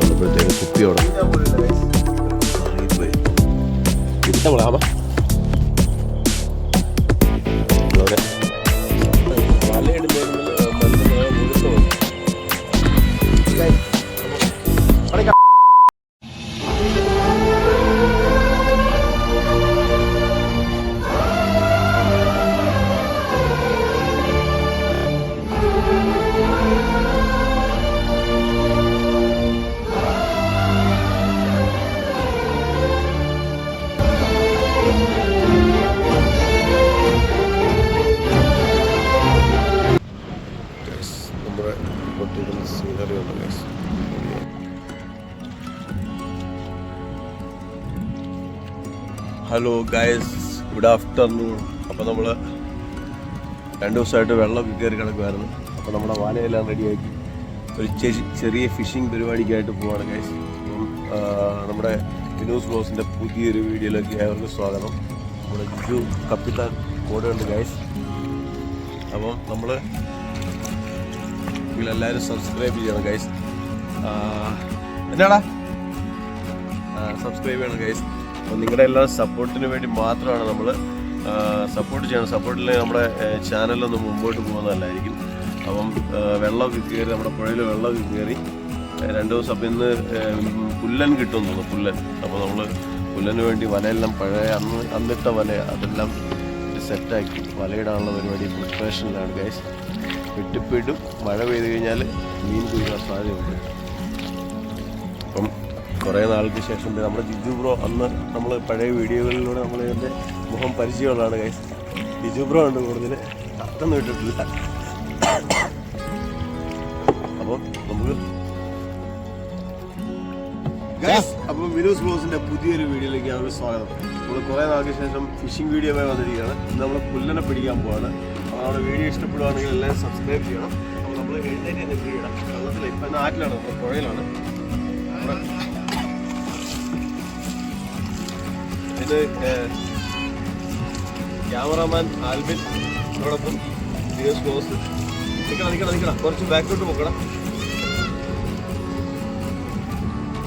no, no, pero peor. ¿Qué te la jamás? Hello guys good afternoon അപ്പോൾ നമ്മൾ രണ്ട് ദിവസമായിട്ട് വെള്ളം കയറി കിടക്കുമായിരുന്നു അപ്പോൾ നമ്മുടെ വാലയെല്ലാം റെഡിയാക്കി ഒരു ചെറിയ ഫിഷിംഗ് പരിപാടിക്കായിട്ട് പോവാണ് ഗൈസ് നമ്മുടെ ന്യൂസ് ബോസിന്റെ പുതിയൊരു വീഡിയോയിലേക്ക് ഏവർക്കും സ്വാഗതം. നമ്മുടെ ജു കപ്പിത്താൻ കൂടെ ഉണ്ട് ഗൈസ് അപ്പം നമ്മൾ നിങ്ങളെല്ലാവരും സബ്സ്ക്രൈബ് ചെയ്യണം ഗൈസ് എന്നാടാ? സബ്സ്ക്രൈബ് ചെയ്യണം ഗൈസ് അപ്പം നിങ്ങളുടെ എല്ലാ സപ്പോർട്ടിന് വേണ്ടി മാത്രമാണ് നമ്മൾ സപ്പോർട്ട് ചെയ്യണം. സപ്പോർട്ടിൽ നമ്മുടെ ചാനലൊന്ന് മുമ്പോട്ട് പോകുന്നതല്ലായിരിക്കും. അപ്പം വെള്ളമൊക്കെ കയറി നമ്മുടെ പുഴയിൽ വെള്ളമൊക്കെ കയറി രണ്ട് ദിവസം അപ്പം ഇന്ന് പുല്ലൻ കിട്ടും പുല്ലൻ. അപ്പോൾ നമ്മൾ പുല്ലന് വേണ്ടി വലയെല്ലാം പഴയ അന്ന് അന്നിട്ട വല അതെല്ലാം സെറ്റാക്കി വലയിടാനുള്ള പരിപാടി പ്രിപ്പറേഷനിലാണ് ഗൈസ് വിട്ടിപ്പിടും. മഴ പെയ്ത് കഴിഞ്ഞാൽ മീൻ കുഴിക്കാൻ സാധ്യതയുണ്ട്. കുറേ നാൾക്ക് ശേഷം നമ്മുടെ ജിജു ബ്രോ അന്ന് നമ്മൾ പഴയ വീഡിയോകളിലൂടെ നമ്മൾ ഇതിന്റെ മുഖം പരിചയമുള്ളതാണ് കൈസ് ജിജു ബ്രോ ഉണ്ട് കൂടുതൽ അർത്ഥം ഇട്ടിട്ടില്ല. അപ്പോൾ നമുക്ക് അപ്പം വിനോസ് ബ്ലോസിന്റെ പുതിയൊരു വീഡിയോയിലേക്ക് ഞങ്ങൾക്ക് സ്വാഗതം. നമ്മൾ കുറേ നാൾക്ക് ശേഷം ഫിഷിംഗ് വീഡിയോയുമായി വന്നിരിക്കുകയാണ്. ഇന്ന് നമ്മൾ പുല്ലനെ പിടിക്കാൻ പോവാണ്. അപ്പോൾ നമ്മുടെ വീഡിയോ ഇഷ്ടപ്പെടുവാണെങ്കിൽ എല്ലാവരും സബ്സ്ക്രൈബ് ചെയ്യണം. അപ്പോൾ നമ്മൾ എഴുന്നേറ്റ് തന്നെ ഇടാം. വെള്ളത്തിൽ ഇപ്പം നാട്ടിലാണ് നമ്മൾ പുഴയിലാണ്. ഇത് ക്യാമറാമാൻ ആൽബിൻ അതോടൊപ്പം വിനോസ് ബോസ്. നിൽക്കണം നിൽക്കണം നിൽക്കണം കുറച്ച് ബാക്കോട്ട് പോക്കണം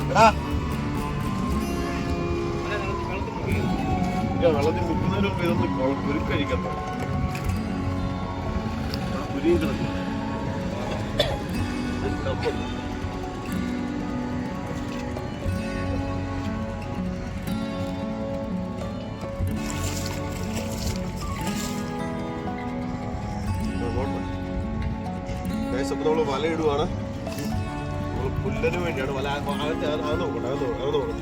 എടാ. വെള്ളത്തിൽ മുക്കുന്നതിന് മുമ്പ് ഇതൊന്ന് കൊ- കുരുക്കഴിക്കണം കുരിയും കിടക്കും നമ്മൾ വല ഇടുവാണ്. നമ്മൾ പുല്ലന് വേണ്ടിയാണ്. വല അകത്ത് അത് നോക്കട്ടെ അത് നോക്കണം അത് നോക്കണം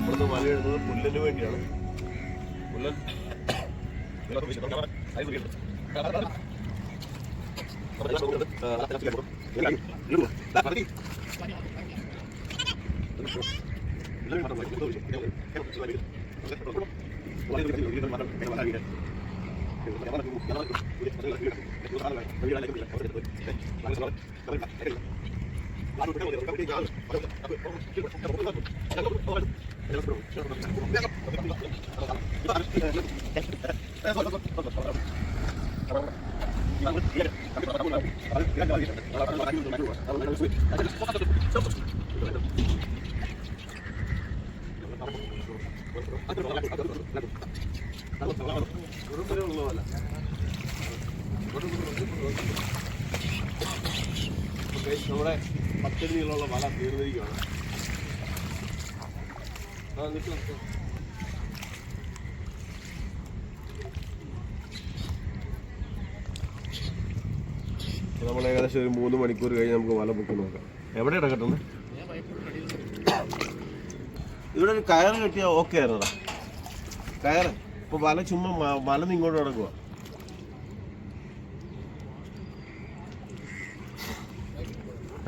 ഇവിടുന്ന് വല ഇടുന്നത് പുല്ലിന് വേണ്ടിയാണ്. പുല്ലൻ Gracias. നമ്മുടെ പത്തടി നീളമുള്ള വല തീർന്നിരിക്കുകയാണ് ആ നിൽക്കും നമ്മൾ ഏകദേശം ഒരു മൂന്ന് മണിക്കൂർ കഴിഞ്ഞ് നമുക്ക് വല പൊക്കി നോക്കാം. എവിടെ കിടക്കട്ടെ ഇവിടെ ഒരു കയറ് കെട്ടിയാൽ ഓക്കെ ആയിരുന്നടാ. കയറ്. ഇപ്പൊ വല ചുമ്മാ വല ഇങ്ങോട്ട് കിടക്കുക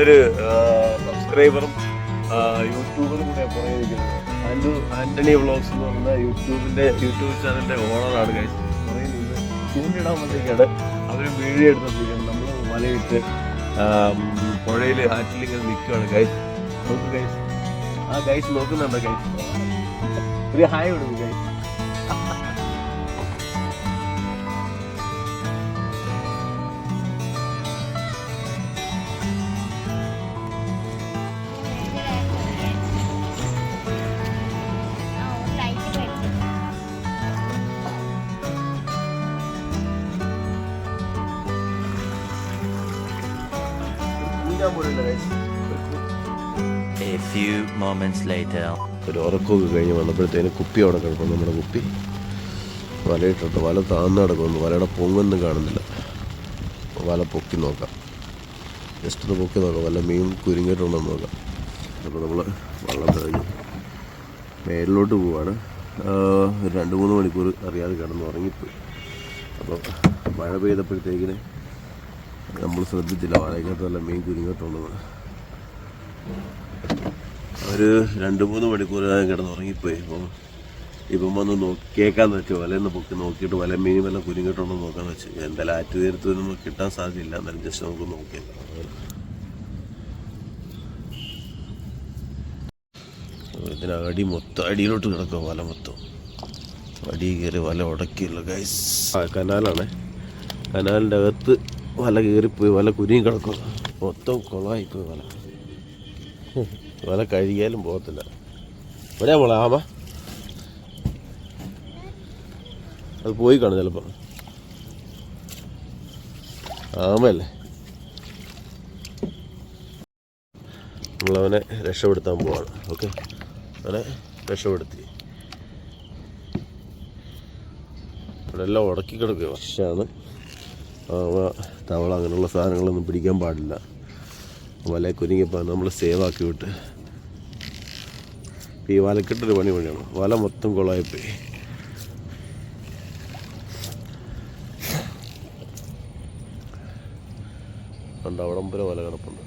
ഒരു സബ്സ്ക്രൈബറും യൂട്യൂബറും കൂടെ പുറകെ നിൽക്കുന്നത് ആൻഡു ആന്റണി വ്ളോഗ്സ് എന്ന് പറയുന്ന യൂട്യൂബിന്റെ യൂട്യൂബ് ചാനലിന്റെ ഓണറാണ് കഴിച്ചത് പുറകെ നിന്ന് ചൂണ്ടിടാൻ വന്നിരിക്കുകയാണ് അവർ വീഡിയോ എടുത്തിരിക്കുന്നത് നമ്മൾ വലയിട്ട് പുഴയിൽ ആറ്റിൽ ഇങ്ങനെ നിൽക്കുകയാണ് ഗൈസ് നോക്ക് ഗൈസ് ആ ഗൈസ് നോക്കുന്നുണ്ടോ ഗൈസ് ഒരു ഹായ് കൊടുക്കും ഗൈസ് കുഞ്ഞാൻ പോലുള്ള guys A few moments later. ഒരു ഉറക്കമൊക്കെ കഴിഞ്ഞ് വന്നപ്പോഴത്തേന് കുപ്പി അവിടെ കിടക്കും നമ്മുടെ കുപ്പി. വലയിട്ടിട്ട് വല താന്ന് കിടക്കുന്നു വലയുടെ പൊങ്ങൊന്നും കാണുന്നില്ല. വല പൊക്കി നോക്കാം. ജസ്റ്റ് ഒന്ന് പൊക്കി നോക്കാം. വല്ല മീൻ കുരുങ്ങിയിട്ടുണ്ടോ എന്ന് നോക്കാം. അപ്പോൾ നമ്മൾ വള്ളം കഴിഞ്ഞു. മേലിലോട്ട് പോവാണ്. രണ്ട് മൂന്ന് മണിക്കൂർ അറിയാതെ കിടന്ന് ഉറങ്ങിപ്പോയി അപ്പോൾ മഴ പെയ്തപ്പോഴത്തേക്കിന് നമ്മൾ ശ്രദ്ധിച്ചില്ല. വലയ്ക്കകത്ത് നല്ല മീൻ കുരുങ്ങത്തുള്ളത് അവർ രണ്ട് മൂന്ന് മണിക്കൂർ ഞാൻ കിടന്ന് ഉറങ്ങിപ്പോയി. ഇപ്പം വന്ന് നോക്കി കേൾക്കാന്ന് വെച്ചു. വലയെന്ന് പൊക്കി നോക്കിയിട്ട് വല മീൻ വല്ല കുരുങ്ങിട്ടുണ്ടോ നോക്കാന്ന് വെച്ചു. എന്തായാലും ആറ്റ് തീരത്തൊന്നും കിട്ടാൻ സാധ്യതയില്ല. എന്നാലും ജസ്റ്റ് നമുക്ക് നോക്കിയാൽ ഇതിന് അടി മൊത്തം അടിയിലോട്ട് കിടക്കുക വല മൊത്തം. അടി കയറി വല ഉടക്കിയുള്ള ഗൈസ് കനാലാണ്. കനാലിന്റെ അകത്ത് വല കീറിപ്പോയി വല കുരുങ്ങി കിടക്കും. മൊത്തം കുളമായിപ്പോയി വല. വല കഴുകിയാലും പോകത്തില്ല. ഒരേ മോളെ ആമ. അത് പോയി കാണും ചിലപ്പോൾ ആമയല്ലേ? നമ്മളവനെ രക്ഷപ്പെടുത്താൻ പോവാണ്. ഓക്കെ? അവനെ രക്ഷപ്പെടുത്തി. ഇവിടെ എല്ലാം ഉടക്കി കിടക്കുക ആമ തവള അങ്ങനെയുള്ള സാധനങ്ങളൊന്നും പിടിക്കാൻ പാടില്ല. വല കുരുങ്ങിപ്പോൾ നമ്മൾ സേവ് ആക്കി വിട്ട്. ഈ വലക്കെട്ടൊരു പണി പണിയാണ്. വല മൊത്തം കുളമായിപ്പോയി ഉണ്ട് അവിടം വരെ വല കിടപ്പുണ്ട്.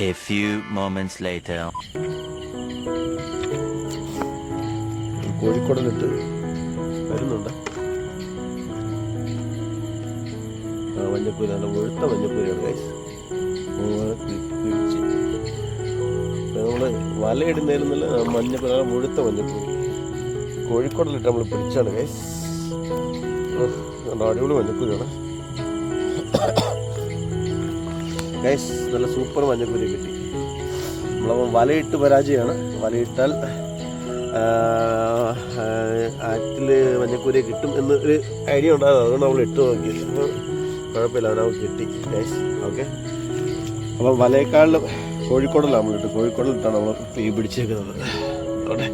A few moments later. കോഴിക്കോടിലിട്ട് വരുന്നുണ്ട്. ആ മഞ്ഞപ്പൂരി നല്ല വെളുത്ത മഞ്ഞപ്പൂരിയാണ് കൈസ് കുഴിച്ച് നമ്മൾ വലയിടുന്നതിൽ നല്ല മഞ്ഞപ്പൂരി നല്ല മുഴുത്ത മഞ്ഞപ്പൂരി കോഴിക്കോടിലിട്ട് നമ്മൾ പിടിച്ചാണ് കൈസ് അടിപൊളി മഞ്ഞപ്പൂരിയാണ് ഗൈസ് നല്ല സൂപ്പർ മഞ്ഞക്കുരി കിട്ടി. നമ്മളപ്പോൾ വലയിട്ട് പരാജയമാണ് വലയിട്ടാൽ ആറ്റിൽ മഞ്ഞക്കൂരി കിട്ടും എന്നൊരു ഐഡിയ ഉണ്ടായിരുന്നു. അതുകൊണ്ട് നമ്മൾ ഇട്ട് നോക്കി. അപ്പോൾ കുഴപ്പമില്ല അവനവ് കിട്ടി. ഗൈസ് ഓക്കെ അപ്പം വലയേക്കാളിലും കോഴിക്കോടിലാണ് നമ്മളിട്ട് കോഴിക്കോടിലിട്ടാണ് നമ്മൾ തീ പിടിച്ചേക്കുന്നത്. അവിടെ.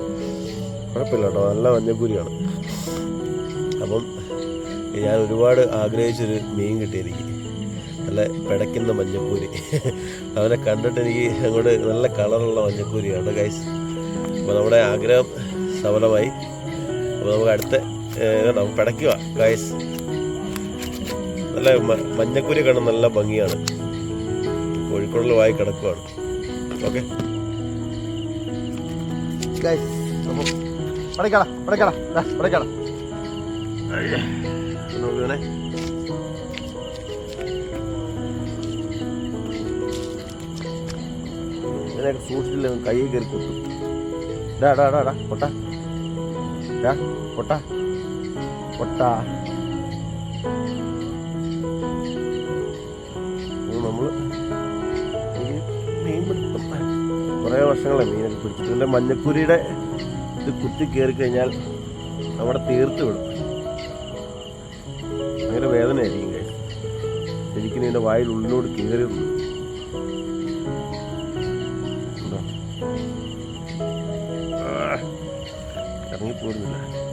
കുഴപ്പമില്ല കേട്ടോ. നല്ല മഞ്ഞക്കൂരിയാണ് അപ്പം ഞാൻ ഒരുപാട് ആഗ്രഹിച്ചൊരു മീൻ കിട്ടി എനിക്ക് നല്ല പിടയ്ക്കുന്ന മഞ്ഞപ്പൂരി. അവനെ കണ്ടിട്ട് എനിക്ക് അങ്ങോട്ട് നല്ല കളറുള്ള മഞ്ഞപ്പൂരിയാണ് ഗൈസ് അപ്പോൾ നമ്മുടെ ആഗ്രഹം സഫലമായി. അപ്പോൾ നമുക്ക് അടുത്ത നമുക്ക് പിടയ്ക്കുക ഗൈസ് നല്ല മഞ്ഞക്കൂരി കാണാൻ നല്ല ഭംഗിയാണ്. കോഴിക്കോടിൽ വായി കിടക്കുവാണ്. ഓക്കെ. ഗൈസ് അപ്പോൾ ഇതിനൊക്കെ സൂക്ഷിച്ചില്ല? കൈ കയറി കൊത്തും ഡാ ഡാ ഡാ ഡാ കൊട്ട. ഡാ കൊട്ട. കൊട്ട. നമ്മൾ കുറേ വർഷങ്ങളെ മീനൊക്കെ പിടിച്ചിട്ട്. എന്റെ മഞ്ഞക്കുരിയുടെ ഇത് കുത്തി കയറി കഴിഞ്ഞാൽ നമ്മുടെ തീർത്ത് വിടും. ഭയങ്കര വേദനയായിരിക്കും ശരിക്കും ഇതിന്റെ വായിൽ ഉള്ളിലോട് കയറി ഉണ്ടോ ഇറങ്ങിപ്പോരുന്നില്ല